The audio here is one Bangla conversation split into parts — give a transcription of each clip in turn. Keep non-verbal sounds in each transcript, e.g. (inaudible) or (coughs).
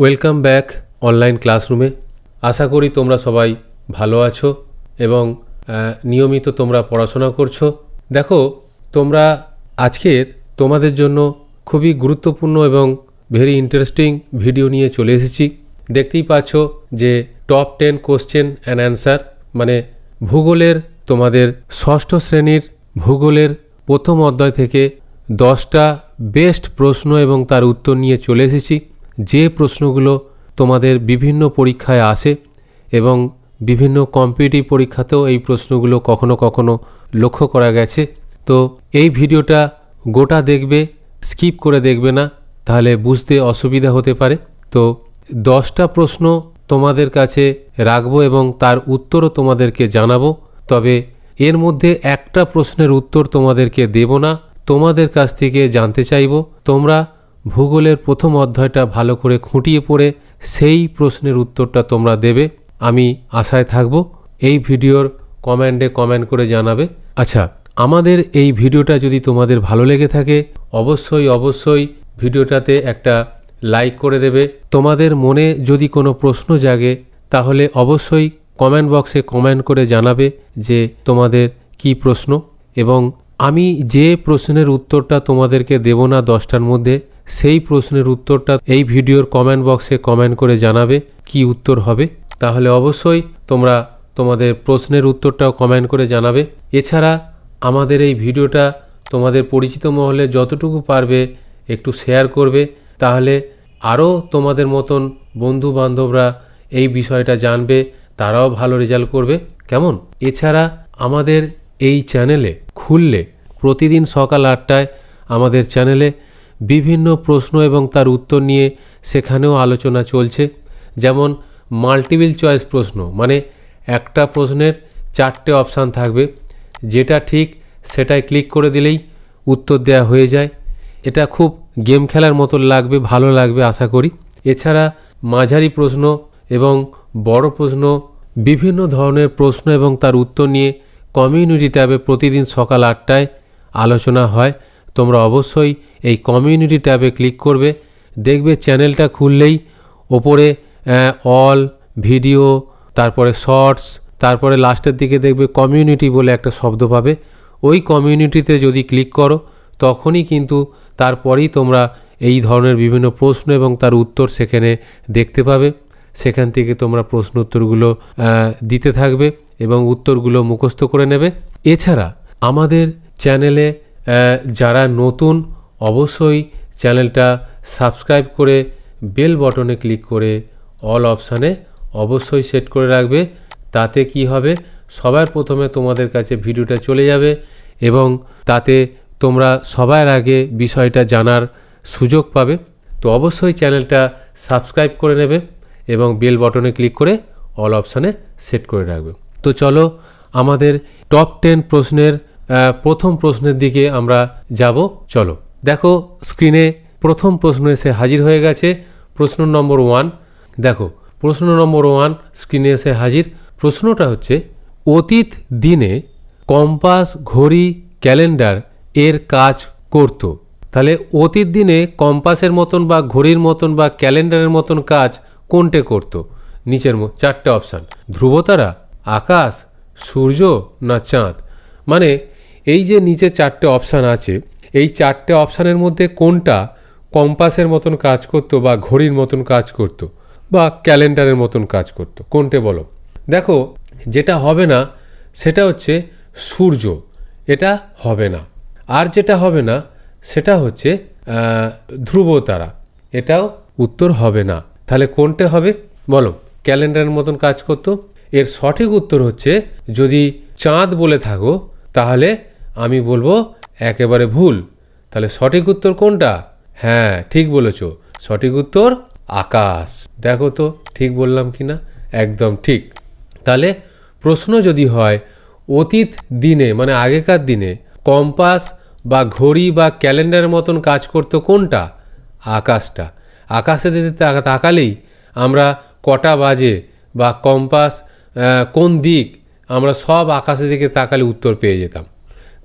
ওয়েলকাম ব্যাক অনলাইন ক্লাসরুমে আশা করি তোমরা সবাই ভালো আছো এবং নিয়মিত তোমরা পড়াশোনা করছ। দেখো, তোমরা আজকের তোমাদের জন্য খুবই গুরুত্বপূর্ণ এবং ভেরি ইন্টারেস্টিং ভিডিও নিয়ে চলে এসেছি। দেখতেই পাচ্ছ যে top ten question and answer মানে ভূগোলের তোমাদের ষষ্ঠ শ্রেণির ভূগোলের প্রথম অধ্যায় থেকে দশটা বেস্ট প্রশ্ন এবং তার উত্তর নিয়ে চলে এসেছি। যে প্রশ্নগুলো তোমাদের বিভিন্ন পরীক্ষায় আসে এবং বিভিন্ন কম্পিটিটিভ পরীক্ষাতেও এই প্রশ্নগুলো কখনো কখনো লক্ষ্য করা গেছে। তো এই ভিডিওটা গোটা দেখবে, স্কিপ করে দেখবে না, তাহলে বুঝতে অসুবিধা হতে পারে। তো দশটা প্রশ্ন তোমাদের কাছে রাখব এবং তার উত্তরও তোমাদেরকে জানাব। তবে এর মধ্যে একটা প্রশ্নের উত্তর তোমাদেরকে দেব না, তোমাদের কাছ থেকে জানতে চাইব। তোমরা ভূগোলের প্রথম অধ্যায়টা ভালো করে খুঁটিয়ে পড়ে সেই প্রশ্নের উত্তরটা তোমরা দেবে। আমি আশায় থাকব এই ভিডিওর কমেন্টে কমেন্ট করে জানাবে। আচ্ছা আমাদের এই ভিডিওটা যদি তোমাদের ভালো লেগে থাকে, অবশ্যই অবশ্যই ভিডিওটাতে একটা লাইক করে দেবে। তোমাদের মনে যদি কোনো প্রশ্ন জাগে, তাহলে অবশ্যই কমেন্ট বক্সে কমেন্ট করে জানাবে যে তোমাদের কি প্রশ্ন। এবং আমি যে প্রশ্নের উত্তরটা তোমাদেরকে দেব না দশটার মধ্যে সেই প্রশ্নের উত্তরটা এই ভিডিওর কমেন্ট বক্সে কমেন্ট করে জানাবে কি উত্তর হবে। তাহলে অবশ্যই তোমরা তোমাদের প্রশ্নের উত্তরটাও কমেন্ট করে জানাবে। এছাড়া আমাদের এই ভিডিওটা তোমাদের পরিচিত মহলে যতটুকু পারবে একটু শেয়ার করবে। তাহলে আরও তোমাদের মতন বন্ধু বান্ধবরা এই বিষয়টা জানবে, তারাও ভালো রেজাল্ট করবে। কেমন? এছাড়া আমাদের এই চ্যানেলে খুললে, প্রতিদিন সকাল আটটায় আমাদের চ্যানেলে বিভিন্ন প্রশ্ন এবং তার উত্তর নিয়ে সেখানেও আলোচনা চলছে। যেমন মাল্টিপল চয়েস প্রশ্ন মানে একটা প্রশ্নের চারটে অপশান থাকবে। যেটা ঠিক সেটাই ক্লিক করে দিলেই উত্তর দেওয়া হয়ে যায়। এটা খুব গেম খেলার মতো লাগবে, ভালো লাগবে, আশা করি। এছাড়া মাঝারি প্রশ্ন এবং বড় প্রশ্ন, বিভিন্ন ধরনের প্রশ্ন এবং তার উত্তর নিয়ে কমিউনিটি ট্যাবে প্রতিদিন সকাল আটটায় আলোচনা হয়। তোমরা অবশ্যই এই কমিউনিটি ট্যাবে ক্লিক করবে। দেখবে চ্যানেলটা খুললেই ওপরে অল ভিডিও তারপরে শর্টস তারপরে লাস্টের দিকে দেখবে কমিউনিটি বলে একটা শব্দ পাবে। ওই কমিউনিটিতে যদি ক্লিক করো, তখনই কিন্তু তারপরেই তোমরা এই ধরনের বিভিন্ন প্রশ্ন এবং তার উত্তর সেখানে দেখতে পাবে। সেখান থেকে তোমরা প্রশ্ন উত্তরগুলো দিতে থাকবে এবং উত্তরগুলো মুখস্থ করে নেবে। এছাড়া আমাদের চ্যানেলে যারা নতুন, অবশ্যই চ্যানেলটা সাবস্ক্রাইব করে বেল বটনে ক্লিক করে অল অপশানে অবশ্যই সেট করে রাখবে। তাতে কি হবে? সবার প্রথমে তোমাদের কাছে ভিডিওটা চলে যাবে এবং তাতে তোমরা সবার আগে বিষয়টা জানার সুযোগ পাবে। তো অবশ্যই চ্যানেলটা সাবস্ক্রাইব করে নেবে এবং বেল বটনে ক্লিক করে অল অপশানে সেট করে রাখবে। তো চলো, আমাদের টপ টেন প্রশ্নের প্রথম প্রশ্নের দিকে আমরা যাব। চলো, দেখো স্ক্রিনে প্রথম প্রশ্ন এসে হাজির হয়ে গেছে, প্রশ্ন নম্বর ওয়ান দেখো, প্রশ্ন নম্বর ওয়ান স্ক্রিনে এসে হাজির। প্রশ্নটা হচ্ছে, অতীত দিনে কম্পাস, ঘড়ি, ক্যালেন্ডার এর কাজ করত। তাহলে অতীত দিনে কম্পাসের মতন বা ঘড়ির মতন বা ক্যালেন্ডারের মতন কাজ কোনটে করত? নিচের চারটে অপশান ধ্রুবতারা, আকাশ, সূর্য না চাঁদ? মানে এই যে নিচে চারটে অপশান আছে এই চারটে অপশানের মধ্যে কোনটা কম্পাসের মতন কাজ করতো বা ঘড়ির মতন কাজ করতো বা ক্যালেন্ডারের মতন কাজ করতো? কোনটে বলো? দেখো যেটা হবে না সেটা হচ্ছে সূর্য। এটা হবে না। আর যেটা হবে না সেটা হচ্ছে আহ, ধ্রুবতারা। এটাও উত্তর হবে না। তাহলে কোনটা হবে? বলো ক্যালেন্ডারের মতন কাজ করতো? এর সঠিক উত্তর হচ্ছে যদি চাঁদ বলে থাকো তাহলে আমি বলব একেবারে ভুল। তাহলে সঠিক উত্তর কোনটা? হ্যাঁ ঠিক বলেছ। সঠিক উত্তর আকাশ। দেখো তো, ঠিক বললাম কি না একদম ঠিক। তাহলে প্রশ্ন যদি হয়, অতীত দিনে মানে আগেকার দিনে কম্পাস বা ঘড়ি বা ক্যালেন্ডারের মতন কাজ করতো কোনটা? আকাশটা। আকাশে তাকালেই আমরা কটা বাজে বা কম্পাস কোন দিক, আমরা সব আকাশের দিকে তাকালে উত্তর পেয়ে যেতাম।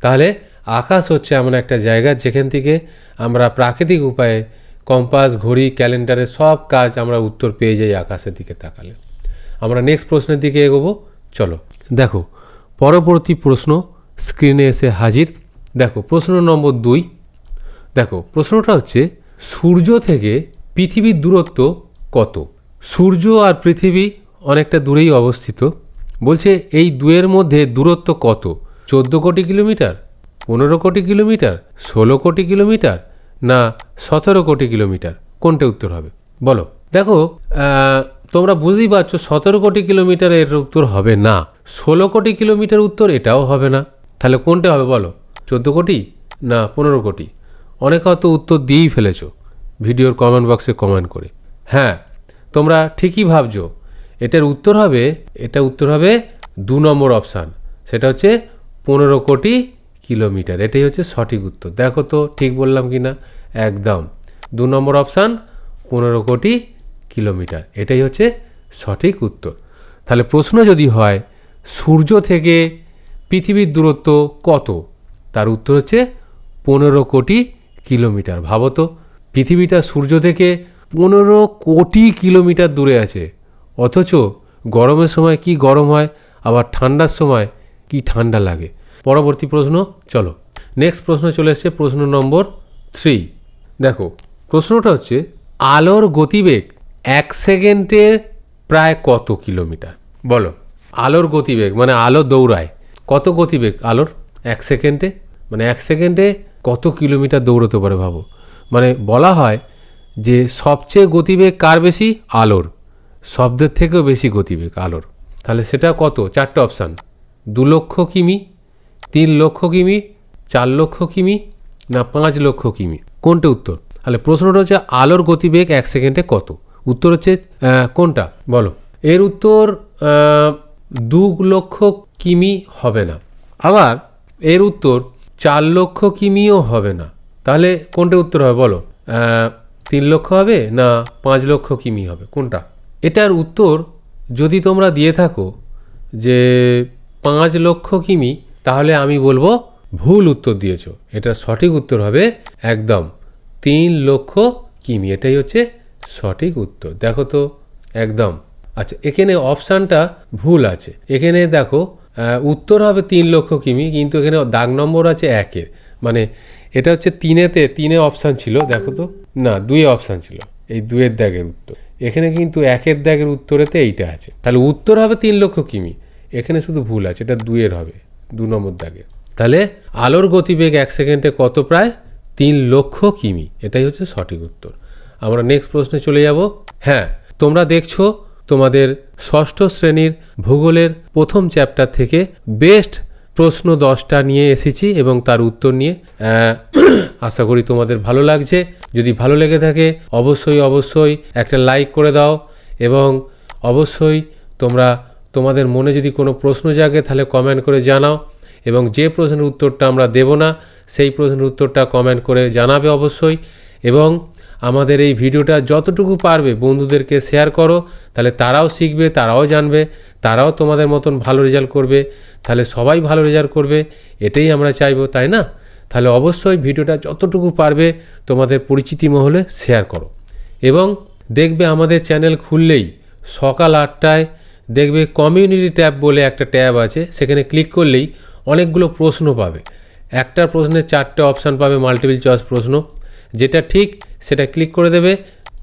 তাহলে আকাশ হচ্ছে এমন একটা জায়গা যেখান থেকে আমরা প্রাকৃতিক উপায়ে কম্পাস, ঘড়ি, ক্যালেন্ডারে সব কাজ আমরা উত্তর পেয়ে যাই আকাশের দিকে তাকালে। আমরা নেক্সট প্রশ্নের দিকে এগোবো। চলো, দেখো, পরবর্তী প্রশ্ন স্ক্রিনে এসে হাজির। দেখো, প্রশ্ন নম্বর দুই। দেখো, প্রশ্নটা হচ্ছে, সূর্য থেকে পৃথিবীর দূরত্ব কত? সূর্য আর পৃথিবী অনেকটা দূরেই অবস্থিত। বলছে এই দুয়ের মধ্যে দূরত্ব কত? চোদ্দ কোটি কিলোমিটার, পনেরো কোটি কিলোমিটার, ষোলো কোটি কিলোমিটার, না সতেরো কোটি কিলোমিটার? কোনটা উত্তর হবে? বলো। দেখো তোমরা বুঝতেই পারছ সতেরো কোটি কিলোমিটার এর উত্তর হবে না। ষোলো কোটি কিলোমিটার উত্তর এটাও হবে না। তাহলে কোনটা হবে বলো? চোদ্দ কোটি না পনেরো কোটি? অনেক হয়তো উত্তর দিয়েই ফেলেছো। ভিডিওর কমেন্ট বক্সে কমেন্ট করে। হ্যাঁ তোমরা ঠিকই ভাবছ। এটার উত্তর হবে, এটা উত্তর হবে দু নম্বর অপশান সেটা হচ্ছে পনেরো কোটি কিলোমিটার। এটাই হচ্ছে সঠিক উত্তর। দেখো তো, ঠিক বললাম কি না একদম। দু নম্বর অপশান, পনেরো কোটি কিলোমিটার। এটাই হচ্ছে সঠিক উত্তর। তাহলে প্রশ্ন যদি হয়, সূর্য থেকে পৃথিবীর দূরত্ব কত? তার উত্তর হচ্ছে পনেরো কোটি কিলোমিটার। ভাবো তো, পৃথিবীটা সূর্য থেকে পনেরো কোটি কিলোমিটার দূরে আছে। অথচ গরমের সময় কি গরম হয়? আবার ঠান্ডার সময় কি ঠান্ডা লাগে? পরবর্তী প্রশ্ন, চলো। নেক্সট প্রশ্ন চলে এসছে, প্রশ্ন নম্বর থ্রি দেখো, প্রশ্নটা হচ্ছে, আলোর গতিবেগ এক সেকেন্ডে প্রায় কত কিলোমিটার? বলো। আলোর গতিবেগ মানে আলো দৌড়ায়। কত গতিবেগ আলোর? এক সেকেন্ডে? মানে এক সেকেন্ডে কত কিলোমিটার দৌড়তে পারে ভাবো? মানে বলা হয় যে সবচেয়ে গতিবেগ কার বেশি? আলোর। শব্দের থেকেও বেশি গতিবেগ আলোর। তাহলে সেটা কত? চারটে অপশান দু লক্ষ কিমি, তিন লক্ষ কিমি, চার লক্ষ কিমি, না পাঁচ লক্ষ কিমি? কোনটা উত্তর? তাহলে প্রশ্নটা হচ্ছে আলোর গতিবেগ এক সেকেন্ডে কত? উত্তর হচ্ছে কোনটা? বলো। এর উত্তর দু লক্ষ কিমি হবে না। আবার এর উত্তর চার লক্ষ কিমিও হবে না। তাহলে কোনটা উত্তর হবে বলো? তিন লক্ষ হবে না পাঁচ লক্ষ কিমি হবে? কোনটা? এটার উত্তর যদি তোমরা দিয়ে থাকো যে পাঁচ লক্ষ কিমি, তাহলে আমি বলব ভুল উত্তর দিয়েছ। এটার সঠিক উত্তর হবে একদম তিন লক্ষ কিমি। এটাই হচ্ছে সঠিক উত্তর। দেখো তো, একদম। আচ্ছা এখানে অপশানটা ভুল আছে। এখানে দেখো উত্তর হবে তিন লক্ষ কিমি, কিন্তু এখানে দাগ নম্বর আছে একের মানে এটা হচ্ছে তিনেতে, তিনে অপশান ছিল, দেখো তো। না দুয়ে অপশান ছিল, এই দুয়ের দাগের উত্তর। এখানে কিন্তু একের দাগের উত্তরেতে এইটা আছে। তাহলে উত্তর হবে তিন লক্ষ কিমি। এখানে শুধু ভুল আছে, এটা দুয়ের হবে, দু নম্বর দাগে। তাহলে আলোর গতিবেগ এক সেকেন্ডে কত প্রায়? তিন লক্ষ কিমি। এটাই হচ্ছে সঠিক উত্তর। আমরা নেক্সট প্রশ্নে চলে যাব। হ্যাঁ তোমরা দেখছ তোমাদের ষষ্ঠ শ্রেণির ভূগোলের প্রথম চ্যাপ্টার থেকে বেস্ট প্রশ্ন দশটা নিয়ে এসেছি এবং তার উত্তর নিয়ে (coughs) আশা করি তোমাদের ভালো লাগছে। যদি ভালো লেগে থাকে, অবশ্যই অবশ্যই একটা লাইক করে দাও এবং অবশ্যই তোমরা তোমাদের মনে যদি কোনো প্রশ্ন জাগে, তাহলে কমেন্ট করে জানাও। এবং যে প্রশ্নের উত্তরটা আমরা দেব না, সেই প্রশ্নের উত্তরটা কমেন্ট করে জানাবে অবশ্যই। এবং আমাদের এই ভিডিওটা যতটুকু পারবে বন্ধুদেরকে শেয়ার করো, তাহলে তারাও শিখবে, তারাও জানবে, তারাও তোমাদের মতন ভালো রেজাল্ট করবে, তাহলে সবাই ভালো রেজাল্ট করবে, এটাই আমরা চাইব, তাই না? তাহলে অবশ্যই ভিডিওটা যতটুকু পারবে তোমাদের পরিচিতি মহলে শেয়ার করো। এবং দেখবে আমাদের চ্যানেল খুললেই সকাল আটটায় দেখবে কমিউনিটি ট্যাব বলে একটা ট্যাব আছে, সেখানে ক্লিক করলেই অনেকগুলো প্রশ্ন পাবে। একটা প্রশ্নের চারটে অপশান পাবে মাল্টিপল চয়েস প্রশ্ন। যেটা ঠিক, সেটা ক্লিক করে দেবে,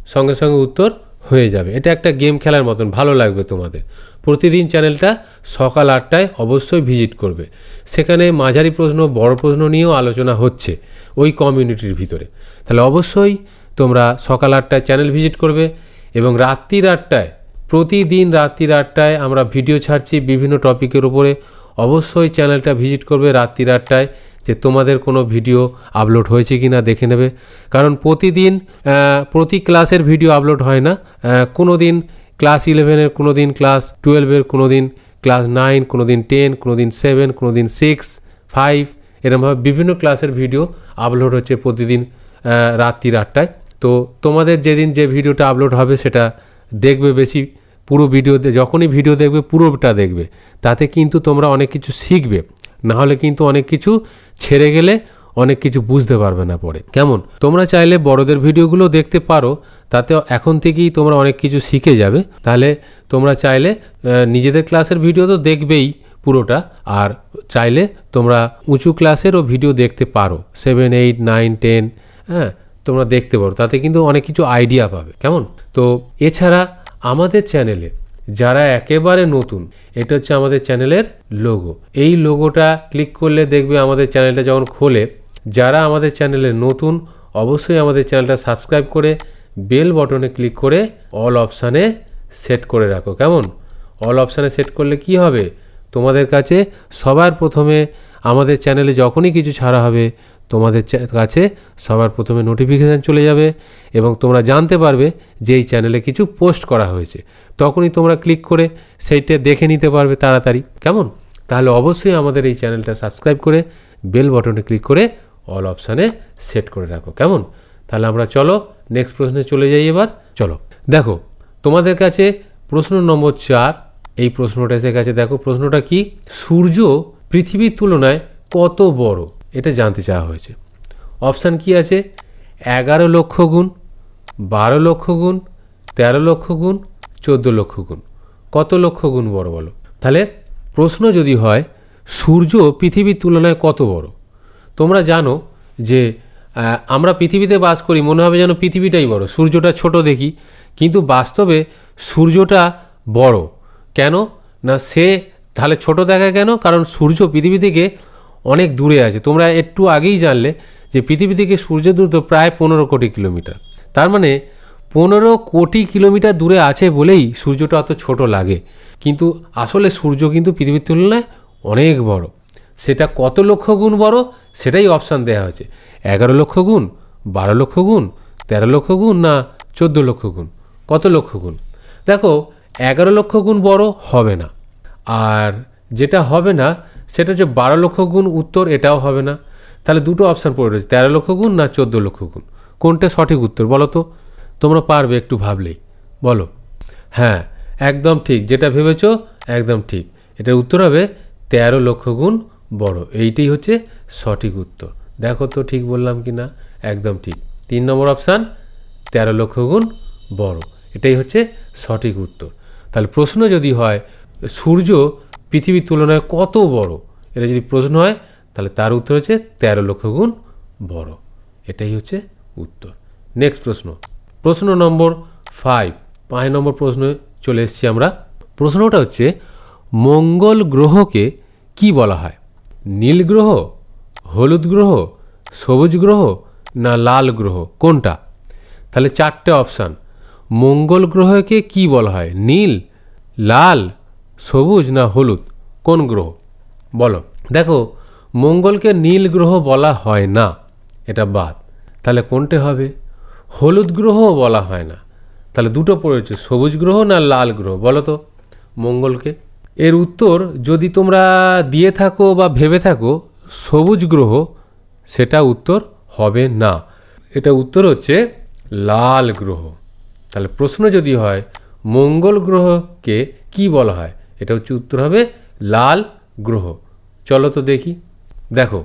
সঙ্গে সঙ্গে উত্তর হয়ে যাবে। এটা একটা গেম খেলার মতন, ভালো লাগবে তোমাদের। প্রতিদিন চ্যানেলটা সকাল আটটায় অবশ্যই ভিজিট করবে। সেখানে মাঝারি প্রশ্ন, বড় প্রশ্ন নিয়েও আলোচনা হচ্ছে ওই কমিউনিটির ভিতরে। তাহলে অবশ্যই তোমরা সকাল আটটায় চ্যানেল ভিজিট করবে এবং রাত্রির আটটায় প্রতিদিন রাত্রির আটটায় আমরা ভিডিও ছাড়ছি বিভিন্ন টপিকের উপরে। অবশ্যই চ্যানেলটা ভিজিট করবে রাত্রির আটটায় যে তোমাদের কোনো ভিডিও আপলোড হয়েছে কি না দেখে নেবে। কারণ প্রতিদিন প্রতি ক্লাসের ভিডিও আপলোড হয় না। কোনো দিন ক্লাস ইলেভেনের কোনো দিন ক্লাস টুয়েলভের কোনো দিন ক্লাস নাইন কোনো দিন টেন কোনো দিন সেভেন কোনো দিন সিক্স, ফাইভ, এরমভাবে বিভিন্ন ক্লাসের ভিডিও আপলোড হচ্ছে প্রতিদিন রাত্রির আটটায়। তো তোমাদের যেদিন যে ভিডিওটা আপলোড হবে সেটা দেখবে বেশি। পুরো ভিডিও যখনই ভিডিও দেখবে, পুরোটা দেখবে। তাতে কিন্তু তোমরা অনেক কিছু শিখবে। না হলে কিন্তু অনেক কিছু ছেড়ে গেলে অনেক কিছু বুঝতে পারবে না পরে। কেমন? তোমরা চাইলে বড়দের ভিডিওগুলো দেখতে পারো। তাতে এখন থেকেই তোমরা অনেক কিছু শিখে যাবে। তাহলে তোমরা চাইলে নিজেদের ক্লাসের ভিডিও তো দেখবেই পুরোটা। আর চাইলে তোমরা উঁচু ক্লাসেরও ভিডিও দেখতে পারো। সেভেন এইট নাইন টেন হ্যাঁ তোমরা দেখতে পারো। তাতে কিন্তু অনেক কিছু আইডিয়া পাবে। কেমন? তো এছাড়া আমাদের চ্যানেলে, যারা একেবারে নতুন, এটা হচ্ছে আমাদের চ্যানেলের লোগো এই লোগোটা ক্লিক করলে দেখবে আমাদের চ্যানেলটা যখন খোলে, যারা আমাদের চ্যানেলে নতুন, অবশ্যই আমাদের চ্যানেলটা সাবস্ক্রাইব করে বেল বটনে ক্লিক করে অল অপশানে সেট করে রাখো। কেমন? অল অপশানে সেট করলে কি হবে? তোমাদের কাছে সবার প্রথমে আমাদের চ্যানেলে যখনই কিছু ছাড়া হবে তোমাদের কাছে সবার প্রথমে নোটিফিকেশান চলে যাবে এবং তোমরা জানতে পারবে যে এই চ্যানেলে কিছু পোস্ট করা হয়েছে। তখনই তোমরা ক্লিক করে সেইটা দেখে নিতে পারবে তাড়াতাড়ি। কেমন? তাহলে অবশ্যই আমাদের এই চ্যানেলটা সাবস্ক্রাইব করে বেল বটনে ক্লিক করে অল অপশানে সেট করে রাখো। কেমন? তাহলে আমরা চলো নেক্সট প্রশ্নে চলে যাই এবার। চলো। দেখো, তোমাদের কাছে প্রশ্ন নম্বর চার, এই প্রশ্নটা এসে গেছে। দেখো, প্রশ্নটা কি? সূর্য পৃথিবীর তুলনায় কত বড়? এটা জানতে চাওয়া হয়েছে। অপশান কি আছে? এগারো লক্ষ গুণ, বারো লক্ষ গুণ, তেরো লক্ষ গুণ, চোদ্দ লক্ষ গুণ। কত লক্ষ গুণ বড় বলো? তাহলে প্রশ্ন যদি হয়, সূর্য পৃথিবীর তুলনায় কত বড়? তোমরা জানো যে আমরা পৃথিবীতে বাস করি, মনে হবে যেন পৃথিবীটাই বড়, সূর্যটা ছোট দেখি। কিন্তু বাস্তবে সূর্যটা বড়। কেন? না সে তাহলে ছোট দেখায় কেন? কারণ সূর্য পৃথিবী থেকে অনেক দূরে আছে। তোমরা একটু আগেই জানলে যে পৃথিবী থেকে সূর্য দূরত্ব প্রায় পনেরো কোটি কিলোমিটার। তার মানে পনেরো কোটি কিলোমিটার দূরে আছে বলেই সূর্যটা অত ছোট লাগে। কিন্তু আসলে সূর্য কিন্তু পৃথিবীর তুলনায় অনেক বড়। সেটা কত লক্ষ গুণ বড়? সেটাই অপশান দেওয়া হয়েছে। এগারো লক্ষ গুণ, বারো লক্ষ গুণ, তেরো লক্ষ গুণ না চোদ্দ লক্ষ গুণ? কত লক্ষ গুণ? দেখো, এগারো লক্ষ গুণ বড় হবে না। আর যেটা হবে না সেটা হচ্ছে বারো লক্ষ গুণ উত্তর, এটাও হবে না। তাহলে দুটো অপশান পড়ে রয়েছে, তেরো লক্ষ গুণ না চোদ্দ লক্ষ গুণ? কোনটা সঠিক উত্তর বলো তো? তোমরা পারবে একটু ভাবলেই। বলো। হ্যাঁ একদম ঠিক। যেটা ভেবেছো, একদম ঠিক। এটার উত্তর হবে তেরো লক্ষ গুণ বড়। এইটাই হচ্ছে সঠিক উত্তর। দেখো তো ঠিক বললাম কি না? একদম ঠিক। তিন নম্বর অপশান তেরো লক্ষ গুণ বড়। এটাই হচ্ছে সঠিক উত্তর। তাহলে প্রশ্ন যদি হয়, সূর্য পৃথিবীর তুলনায় কত বড়? এটা যদি প্রশ্ন হয়, তাহলে তার উত্তর হচ্ছে তেরো লক্ষ গুণ বড়। এটাই হচ্ছে উত্তর। নেক্সট প্রশ্ন। প্রশ্ন নম্বর ফাইভ পাঁচ নম্বর প্রশ্নে চলে এসেছি আমরা। প্রশ্নটা হচ্ছে, মঙ্গল গ্রহকে কি বলা হয়? নীল গ্রহ, হলুদ গ্রহ, সবুজ গ্রহ না লাল গ্রহ? কোনটা? তাহলে চারটে অপশান। মঙ্গল গ্রহকে কি বলা হয়? নীল, লাল সবুজ না হলুদ? কোন গ্রহ? বলো। দেখো, মঙ্গলকে নীল গ্রহ বলা হয় না। এটা বাদ। তাহলে কোনটে হবে? হলুদ গ্রহও বলা হয় না। তাহলে দুটো পড়েছে সবুজ গ্রহ না লাল গ্রহ? বলো তো, মঙ্গলকে। এর উত্তর, যদি তোমরা দিয়ে থাকো বা ভেবে থাকো, সবুজ গ্রহ, সেটা উত্তর হবে না। এটা উত্তর হচ্ছে লাল গ্রহ। তাহলে প্রশ্ন যদি হয়, মঙ্গল গ্রহকে কি বলা হয়? এটা হচ্ছে উত্তর হবে লাল গ্রহ। চলো তো দেখি। দেখো,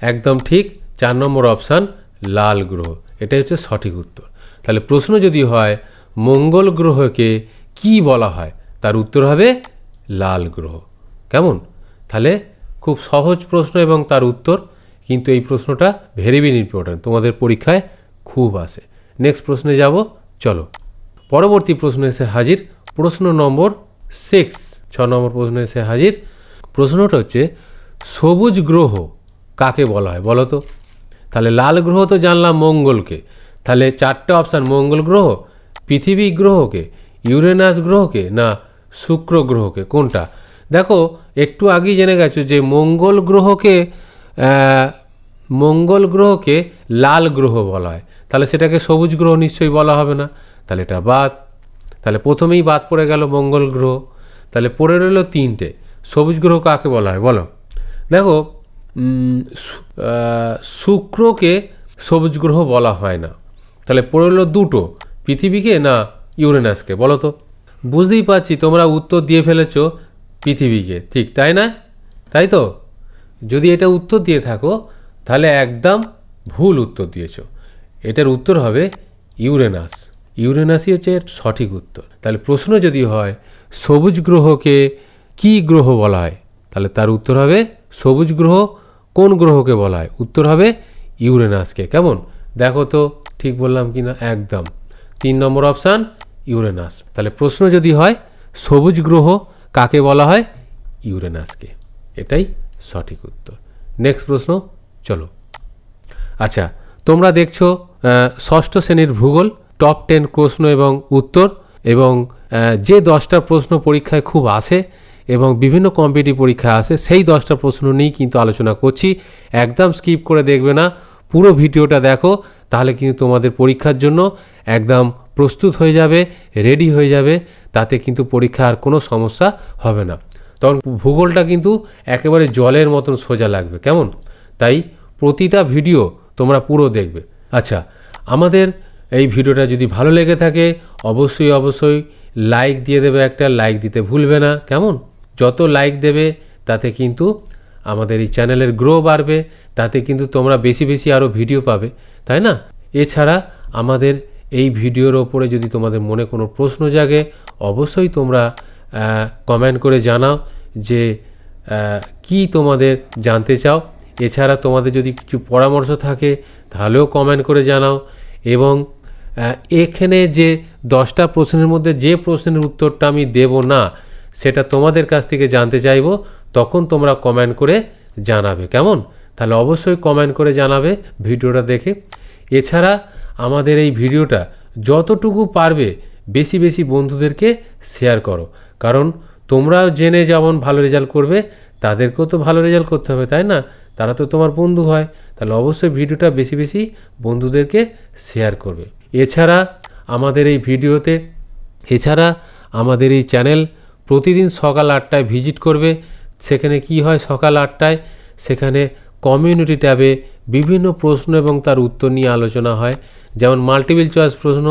একদম ঠিক চার নম্বর অপশান লাল গ্রহ। এটাই হচ্ছে সঠিক উত্তর। তাহলে প্রশ্ন যদি হয়, মঙ্গল গ্রহকে কি বলা হয়? তার উত্তর হবে লাল গ্রহ। কেমন? তাহলে খুব সহজ প্রশ্ন এবং তার উত্তর, কিন্তু এই প্রশ্নটা ভেরি ভেরি ইম্পর্ট্যান্ট তোমাদের পরীক্ষায় খুব আসে। নেক্সট প্রশ্নে যাব, চলো। পরবর্তী প্রশ্ন এসে হাজির। প্রশ্ন নম্বর সিক্স ছ নম্বর প্রশ্ন এসে হাজির। প্রশ্নটা হচ্ছে, সবুজ গ্রহ কাকে বলা হয় বলো তো? তাহলে লাল গ্রহ তো জানলাম মঙ্গলকে। তাহলে চারটে অপশান, মঙ্গল গ্রহ, পৃথিবী গ্রহকে, ইউরেনাস গ্রহকে না শুক্র গ্রহকে, কোনটা? দেখো, একটু আগেই জেনে গেছো যে মঙ্গল গ্রহকে মঙ্গল গ্রহকে লাল গ্রহ বলা হয়। তাহলে সেটাকে সবুজ গ্রহ নিশ্চয়ই বলা হবে না। তাহলে এটা বাদ। তাহলে প্রথমেই বাদ পড়ে গেল মঙ্গল গ্রহ। তাহলে পড়ে রইল তিনটে। সবুজ গ্রহ কাকে বলা হয়? বলো। দেখো শুক্রকে সবুজ গ্রহ বলা হয় না। তাহলে পড়ে রইল দুটো। পৃথিবীকে না ইউরেনাসকে? বলো তো। বুঝতেই পারছি তোমরা উত্তর দিয়ে ফেলেছ পৃথিবীকে। ঠিক, তাই না? তাই তো? যদি এটা উত্তর দিয়ে থাকো, তাহলে একদম ভুল উত্তর দিয়েছ। এটার উত্তর হবে ইউরেনাস। ইউরেনাসই হচ্ছে সঠিক উত্তর। তাহলে প্রশ্ন যদি হয় সবুজ গ্রহকে কি গ্রহ বলা হয়? তাহলে তার উত্তর হবে সবুজ গ্রহ। কোন গ্রহকে বলা হয়? উত্তর হবে ইউরেনাসকে। কেমন? দেখো তো, ঠিক বললাম কি না একদম। তিন নম্বর অপশান, ইউরেনাস। তাহলে প্রশ্ন যদি হয়, সবুজ গ্রহ কাকে বলা হয়? ইউরেনাসকে। এটাই সঠিক উত্তর। নেক্সট প্রশ্ন, চলো। আচ্ছা তোমরা দেখছ ষষ্ঠ শ্রেণির ভূগোল টপ টেন প্রশ্ন এবং উত্তর এবং যে দশটা প্রশ্ন পরীক্ষায় খুব আসে এবং বিভিন্ন কম্পিটিভ পরীক্ষায় আসে সেই দশটা প্রশ্ন নিয়েই কিন্তু আলোচনা করছি। একদম স্কিপ করে দেখবে না। পুরো ভিডিওটা দেখো, তাহলে কিন্তু তোমাদের পরীক্ষার জন্য একদম প্রস্তুত হয়ে যাবে রেডি হয়ে যাবে। তাতে কিন্তু পরীক্ষা আর কোনো সমস্যা হবে না। তখন ভূগোলটা কিন্তু একেবারে জলের মতন সোজা লাগবে, কেমন? তাই প্রতিটা ভিডিও তোমরা পুরো দেখবে। আচ্ছা আমাদের এই ভিডিওটা যদি ভালো লেগে থাকে, অবশ্যই অবশ্যই লাইক দিয়ে দেবে একটা লাইক দিতে ভুলবে না। কেমন? যত লাইক দেবে, তাতে কিন্তু আমাদের এই চ্যানেলের গ্রো বাড়বে, তাতে কিন্তু তোমরা বেশি বেশি আরও ভিডিও পাবে, তাই না? এছাড়া আমাদের এই ভিডিওর ওপরে যদি তোমাদের মনে কোনো প্রশ্ন জাগে, অবশ্যই তোমরা কমেন্ট করে জানাও যে কি তোমাদের জানতে চাও। এছাড়া তোমাদের যদি কিছু পরামর্শ থাকে, তাহলেও কমেন্ট করে জানাও। এবং এখানে যে দশটা প্রশ্নের মধ্যে যে প্রশ্নের উত্তরটা আমি দেব না, সেটা তোমাদের কাছ থেকে জানতে চাইব, তখন তোমরা কমেন্ট করে জানাবে। কেমন? তাহলে অবশ্যই কমেন্ট করে জানাবে ভিডিওটা দেখে। এছাড়া আমাদের এই ভিডিওটা যতটুকু পারবে বেশি বেশি বন্ধুদেরকে শেয়ার করো। কারণ তোমরাও জেনে যেমন ভালো রেজাল্ট করবে, তাদেরকেও তো ভালো রেজাল্ট করতে হবে, তাই না? তারা তো তোমার বন্ধু হয়। তাহলে অবশ্যই ভিডিওটা বেশি বেশি বন্ধুদেরকে শেয়ার করবে। এছাড়া আমাদের এই ভিডিওতে। এছাড়া আমাদের এই চ্যানেল প্রতিদিন সকাল আটটায় ভিজিট করবে। সেখানে কি হয় সকাল আটটায়? সেখানে কমিউনিটি ট্যাবে বিভিন্ন প্রশ্ন এবং তার উত্তর নিয়ে আলোচনা হয়। যেমন মাল্টিপল চয়েস প্রশ্ন,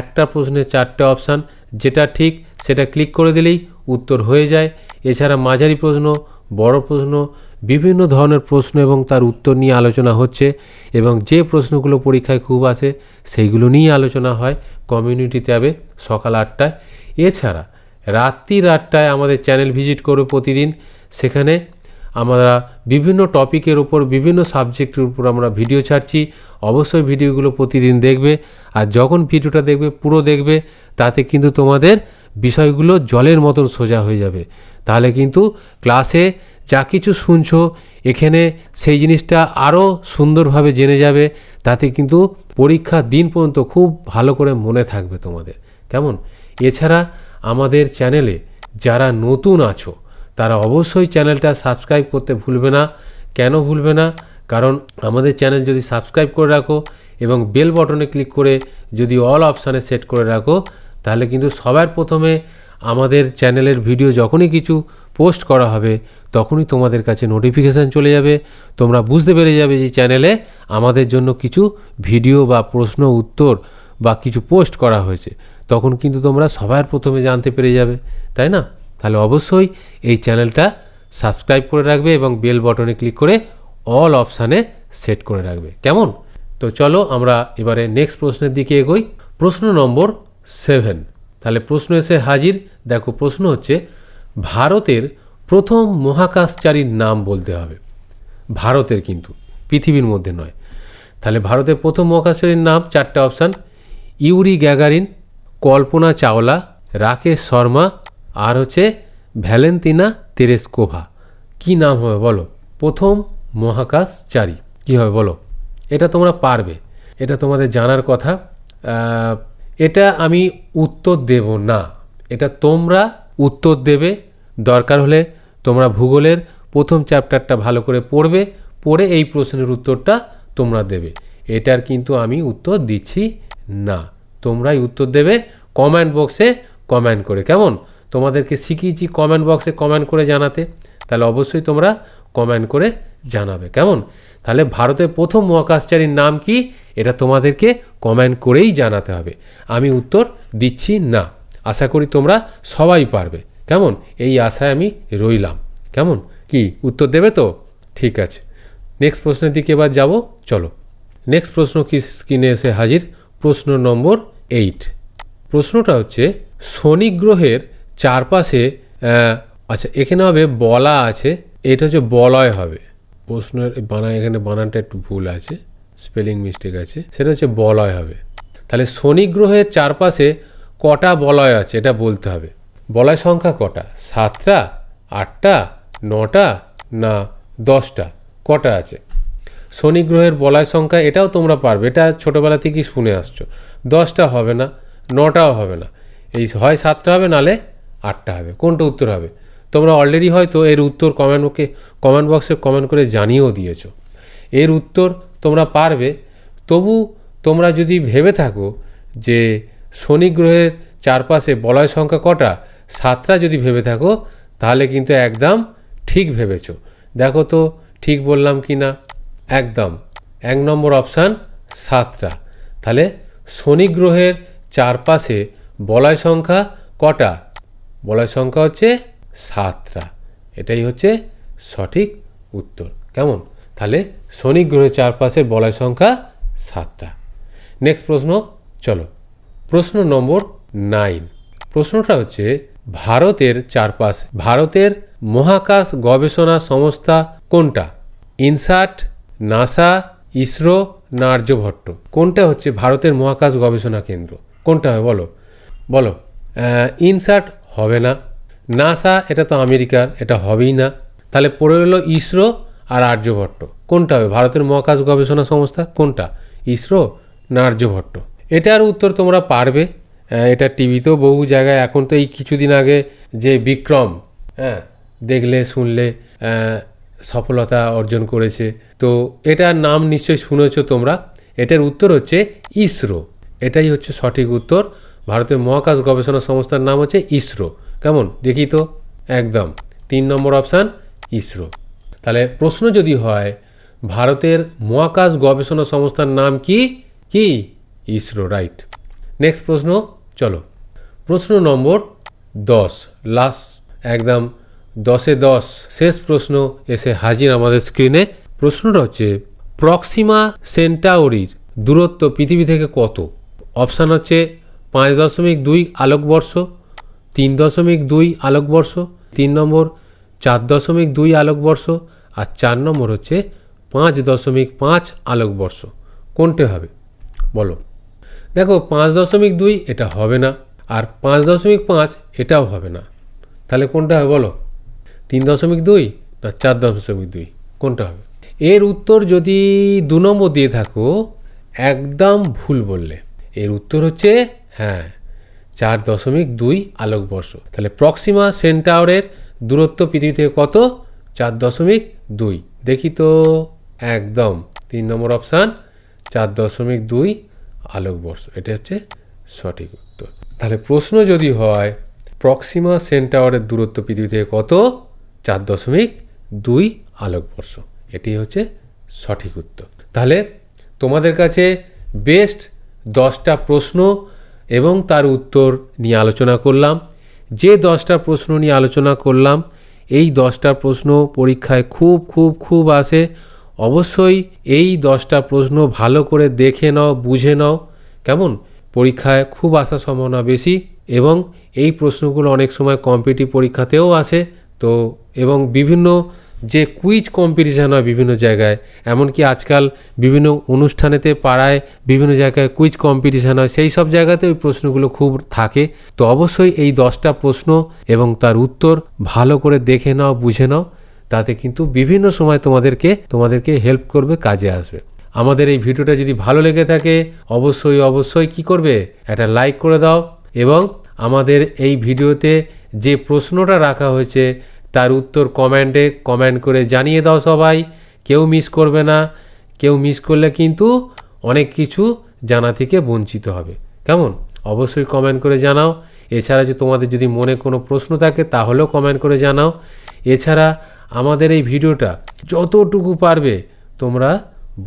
একটা প্রশ্নের চারটে অপশান, যেটা ঠিক, সেটা ক্লিক করে দিলেই উত্তর হয়ে যায়। এছাড়া মাঝারি প্রশ্ন, বড় প্রশ্ন বিভিন্ন ধরনের প্রশ্ন এবং তার উত্তর নিয়ে আলোচনা হচ্ছে এবং যে প্রশ্নগুলো পরীক্ষায় খুব আসে সেইগুলো নিয়ে আলোচনা হয় কমিউনিটি ট্যাবে সকাল আটটায়। এছাড়া রাত্রির আটটায় আমাদের চ্যানেল ভিজিট করবে প্রতিদিন। সেখানে আমরা বিভিন্ন টপিকের উপর, বিভিন্ন সাবজেক্টের উপর আমরা ভিডিও ছাড়ছি। অবশ্যই ভিডিওগুলো প্রতিদিন দেখবে আর যখন ভিডিওটা দেখবে, পুরো দেখবে, তাতে কিন্তু তোমাদের বিষয়গুলো জলের মতন সোজা হয়ে যাবে। তাহলে কিন্তু ক্লাসে যা কিছু শুনছো, এখানে সেই জিনিসটা আরও সুন্দরভাবে জেনে যাবে, তাতে কিন্তু পরীক্ষা দিন পর্যন্ত খুব ভালো করে মনে থাকবে তোমাদের। কেমন? এছাড়া আমাদের চ্যানেলে যারা নতুন আছো, তারা অবশ্যই চ্যানেলটা সাবস্ক্রাইব করতে ভুলবে না। কেন ভুলবে না? কারণ আমাদের চ্যানেল যদি সাবস্ক্রাইব করে রাখো এবং বেল বটনে ক্লিক করে যদি অল অপশানে সেট করে রাখো, তাহলে কিন্তু সবার প্রথমে আমাদের চ্যানেলের ভিডিও যখনই কিছু পোস্ট করা হবে, তখনই তোমাদের কাছে নোটিফিকেশান চলে যাবে। তোমরা বুঝতে পেরে যাবে যে চ্যানেলে আমাদের জন্য কিছু ভিডিও বা প্রশ্ন, উত্তর বা কিছু পোস্ট করা হয়েছে। তখন কিন্তু তোমরা সবার প্রথমে জানতে পেরে যাবে, তাই না? তাহলে অবশ্যই এই চ্যানেলটা সাবস্ক্রাইব করে রাখবে এবং বেল বটনে ক্লিক করে অল অপশানে সেট করে রাখবে। কেমন? তো চলো আমরা এবারে নেক্সট প্রশ্নের দিকে এগোই। প্রশ্ন নম্বর সেভেন তাহলে প্রশ্ন এসে হাজির। দেখো, প্রশ্ন হচ্ছে ভারতের প্রথম মহাকাশচারীর নাম বলতে হবে। ভারতের কিন্তু, পৃথিবীর মধ্যে নয়। তাহলে ভারতের প্রথম মহাকাশচারীর নাম চারটে option, Yuri Gagarin, Kalpana Chawla, Rakesh Sharma আর হচ্ছে ভ্যালেন্তিনা তেরেসকোভা কি নাম হবে বলো? প্রথম মহাকাশচারী। কি হবে বলো? এটা তোমরা পারবে। এটা তোমাদের জানার কথা। এটা আমি উত্তর দেব না। এটা তোমরা উত্তর দেবে। দরকার হলে তোমরা ভূগোলের প্রথম চ্যাপ্টারটা ভালো করে পড়বে, পড়ে এই প্রশ্নের উত্তরটা তোমরা দেবে। এটার কিন্তু আমি উত্তর দিচ্ছি না। তোমরাই উত্তর দেবে কমেন্ট বক্সে কমেন্ট করে। কেমন? তোমাদেরকে শিখিয়েছি কমেন্ট বক্সে কমেন্ট করে জানাতে। তাহলে অবশ্যই তোমরা কমেন্ট করে জানাবে। কেমন? তাহলে ভারতের প্রথম মহাকাশচারীর নাম কি? এটা তোমাদেরকে কমেন্ট করেই জানাতে হবে। আমি উত্তর দিচ্ছি না। আশা করি তোমরা সবাই পারবে। কেমন? এই আশায় আমি রইলাম। কেমন? কি, উত্তর দেবে তো? ঠিক আছে। নেক্সট প্রশ্নের দিকে এবার যাব। চলো। নেক্সট প্রশ্ন কি স্ক্রিনে এসে হাজির? প্রশ্ন নম্বর এইট প্রশ্নটা হচ্ছে, শনি গ্রহের চারপাশে আচ্ছা এখানে হবে বলা আছে, এটা হচ্ছে বলয় হবে। প্রশ্নের বানান এখানে বানানটা একটু ভুল আছে, স্পেলিং মিস্টেক আছে, সেটা হচ্ছে বলয় হবে। তাহলে শনি গ্রহের চারপাশে কটা বলয় আছে, এটা বলতে হবে। বলয় সংখ্যা কটা? সাতটা, আটটা, নটা, না, দশটা। কটা আছে? শনি গ্রহের বলয় সংখ্যা, এটাও তোমরা পারবে। এটা ছোটোবেলা থেকেই শুনে আসছো। দশটা হবে না, নটাও হবে না। এই হয় সাতটা হবে, নালে আটটা হবে। কোনটা উত্তর হবে? তোমরা অলরেডি হয়তো এর উত্তর কমেন্ট বকে কমেন্ট বক্সে কমেন্ট করে জানিয়েও দিয়েছ। এর উত্তর তোমরা পারবে। তবু তোমরা যদি ভেবে থাকো যে শনি গ্রহের চারপাশে বলয় সংখ্যা কটা সাতটা যদি ভেবে থাকো, তাহলে কিন্তু একদম ঠিক ভেবেছো। দেখো তো, ঠিক বললাম কি না? একদম। এক নম্বর অপশান, সাতটা। তাহলে শনি গ্রহের চারপাশে বলয় সংখ্যা কটা? বলয় সংখ্যা হচ্ছে সাতটা। এটাই হচ্ছে সঠিক উত্তর। কেমন? তাহলে শনি গ্রহের চারপাশের বলয় সংখ্যা সাতটা। নেক্সট প্রশ্ন, চলো। প্রশ্ন নম্বর নাইন প্রশ্নটা হচ্ছে ভারতের চারপাশে, ভারতের মহাকাশ গবেষণা সংস্থা কোনটা? ইনসাট নাসা, ইসরো, না আর্যভট্ট কোনটা হচ্ছে ভারতের মহাকাশ গবেষণা কেন্দ্র? কোনটা হবে? বলো। বলো। ইনসাট হবে না। নাসা, এটা তো আমেরিকার, এটা হবেই না। তাহলে পড়ে রইল ইসরো আর আর্যভট্ট কোনটা হবে? ভারতের মহাকাশ গবেষণা সংস্থা কোনটা? ইসরো, না আর্যভট্ট এটার উত্তর তোমরা পারবে। এটা টিভিতেও বহু জায়গায় এখন তো এই কিছুদিন আগে যে বিক্রম হ্যাঁ দেখলে, শুনলে সফলতা অর্জন করেছে। তো এটার নাম নিশ্চয়ই শুনেছো তোমরা। এটার উত্তর হচ্ছে ইসরো। এটাই হচ্ছে সঠিক উত্তর। ভারতের মহাকাশ গবেষণা সংস্থার নাম হচ্ছে ইসরো। কেমন? দেখি তো। একদম। তিন নম্বর অপশান, ইসরো। তাহলে প্রশ্ন যদি হয়, ভারতের মহাকাশ গবেষণা সংস্থার নাম কি? কি? ইসরো, রাইট। নেক্সট প্রশ্ন। চলো। প্রশ্ন নম্বর দশ লাস্ট একদম দশে দশ, শেষ প্রশ্ন এসে হাজির আমাদের স্ক্রিনে প্রশ্নটা হচ্ছে প্রক্সিমা সেন্টাউরির দূরত্ব পৃথিবী থেকে কত? অপশান হচ্ছে পাঁচ দশমিক দুই আলোকবর্ষ, তিন দশমিক দুই আলোকবর্ষ, তিন নম্বর চার দশমিক দুই আলোকবর্ষ, আর চার নম্বর হচ্ছে পাঁচ দশমিক পাঁচ আলোকবর্ষ। কোনটে হবে? বলো। দেখো, পাঁচ দশমিক দুই এটা হবে না, আর পাঁচ দশমিক পাঁচ এটাও হবে না। তাহলে কোনটা হবে বলো? তিন দশমিক দুই না চার দশমিক দুই? কোনটা হবে? এর উত্তর যদি দু নম্বর দিয়ে থাকো, একদম ভুল বললে। এর উত্তর হচ্ছে হ্যাঁ চার দশমিক দুই আলোকবর্ষ। তাহলে প্রক্সিমা সেন্টাওরের দূরত্ব পৃথিবী থেকে কত? চার দশমিক দুই। দেখি তো, একদম। তিন নম্বর অপশান, চার দশমিক দুই আলোকবর্ষ এটা হচ্ছে সঠিক উত্তর। তাহলে প্রশ্ন যদি হয়, প্রক্সিমা সেন্টাওয়ারের দূরত্ব পৃথিবী থেকে কত? চার দশমিক দুই আলোকবর্ষ এটি হচ্ছে সঠিক উত্তর। তাহলে তোমাদের কাছে বেস্ট দশটা প্রশ্ন এবং তার উত্তর নিয়ে আলোচনা করলাম। যে দশটা প্রশ্ন নিয়ে আলোচনা করলাম, এই দশটা প্রশ্ন পরীক্ষায় খুব খুব খুব আসে। অবশ্যই এই দশটা প্রশ্ন ভালো করে দেখে নাও, বুঝে নাও। কেমন? পরীক্ষায় খুব আসার সম্ভাবনা বেশি এবং এই প্রশ্নগুলো অনেক সময় কম্পিটিভ পরীক্ষাতেও আসে। তো এবং বিভিন্ন যে কুইজ কম্পিটিশান হয় বিভিন্ন জায়গায়, এমনকি আজকাল বিভিন্ন অনুষ্ঠানেতে পাড়ায় বিভিন্ন জায়গায় কুইজ কম্পিটিশান হয়, সেই সব জায়গাতে ওই প্রশ্নগুলো খুব থাকে। তো অবশ্যই এই দশটা প্রশ্ন এবং তার উত্তর ভালো করে দেখে নাও, বুঝে নাও। তাতে কিন্তু বিভিন্ন সময় তোমাদেরকে তোমাদেরকে হেল্প করবে, কাজে আসবে। আমাদের এই ভিডিওটা যদি ভালো লেগে থাকে, অবশ্যই অবশ্যই কি করবে? একটা লাইক করে দাও এবং আমাদের এই ভিডিওতে যে প্রশ্নটা রাখা হয়েছে, তার উত্তর কমেন্টে কমেন্ট করে জানিয়ে দাও সবাই। কেউ মিস করবে না। কেউ মিস করলে কিন্তু অনেক কিছু জানা থেকে বঞ্চিত হবে। কেমন? অবশ্যই কমেন্ট করে জানাও। এছাড়া যে তোমাদের যদি মনে কোনো প্রশ্ন থাকে, তাহলেও কমেন্ট করে জানাও। এছাড়া আমাদের এই ভিডিওটা যতটুকু পারবে তোমরা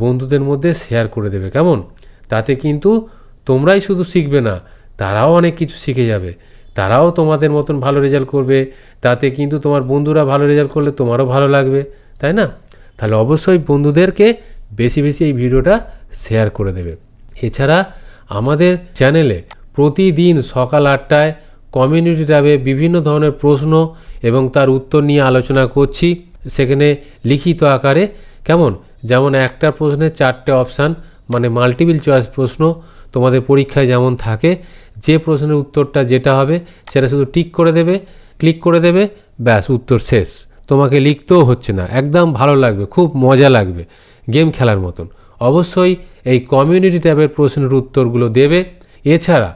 বন্ধুদের মধ্যে শেয়ার করে দেবে, কেমন? তাতে কিন্তু তোমরাই শুধু শিখবে না, তারাও অনেক কিছু শিখে যাবে। তারাও তোমাদের মতন ভালো রেজাল্ট করবে, তাতে কিন্তু তোমার বন্ধুরা ভালো রেজাল্ট করলে তোমারও ভালো লাগবে, তাই না? তাহলে অবশ্যই বন্ধুদেরকে বেশি বেশি এই ভিডিওটা শেয়ার করে দেবে। এছাড়া আমাদের চ্যানেলে প্রতিদিন সকাল আটটায় কমিউনিটি ট্যাবে বিভিন্ন ধরনের প্রশ্ন এবং তার উত্তর নিয়ে আলোচনা করছি। সেখানে লিখিত আকারে কেমন? যেমন একটা প্রশ্নের চারটে অপশান মানে মাল্টিপল চয়েস প্রশ্ন, তোমাদের পরীক্ষায় যেমন থাকে, যে প্রশ্নের উত্তরটা যেটা হবে সেটা শুধু টিক করে দেবে, ক্লিক করে দেবে, ব্যাস, উত্তর শেষ। তোমাকে লিখতেও হচ্ছে না, একদম ভালো লাগবে, খুব মজা লাগবে, গেম খেলার মতন। অবশ্যই এই কমিউনিটি ট্যাবের প্রশ্নের উত্তরগুলো দেবে। এছাড়া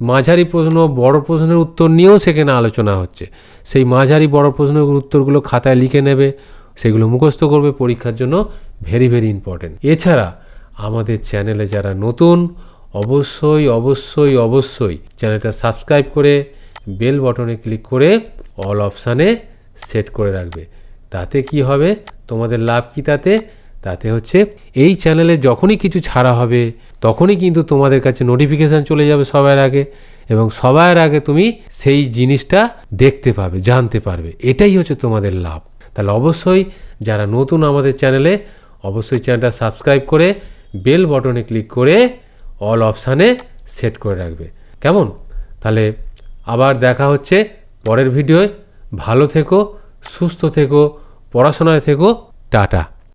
মাঝারি প্রশ্ন, বড় প্রশ্নের উত্তর নিয়েও সেখানে আলোচনা হচ্ছে। সেই মাঝারি, বড় প্রশ্নের উত্তরগুলো খাতায় লিখে নেবে, সেগুলো মুখস্থ করবে, পরীক্ষার জন্য ভেরি ভেরি ইম্পর্টেন্ট। এছাড়া আমাদের চ্যানেলে যারা নতুন, অবশ্যই অবশ্যই অবশ্যই চ্যানেলটা সাবস্ক্রাইব করে বেল বটনে ক্লিক করে অল অপশানে সেট করে রাখবে। তাতে কি হবে? তোমাদের লাভ কি তাতে? তাতে হচ্ছে এই চ্যানেলে যখনই কিছু ছাড়া হবে তখনই কিন্তু তোমাদের কাছে নোটিফিকেশান চলে যাবে সবার আগে এবং সবার আগে তুমি সেই জিনিসটা দেখতে পাবে, জানতে পারবে। এটাই হচ্ছে তোমাদের লাভ। তাহলে অবশ্যই যারা নতুন আমাদের চ্যানেলে অবশ্যই চ্যানেলটা সাবস্ক্রাইব করে বেল বটনে ক্লিক করে অল অপশানে সেট করে রাখবে। কেমন? তাহলে আবার দেখা হচ্ছে পরের ভিডিওয় ভালো থেকো, সুস্থ থেকো, পড়াশোনায় থেকো, টাটা।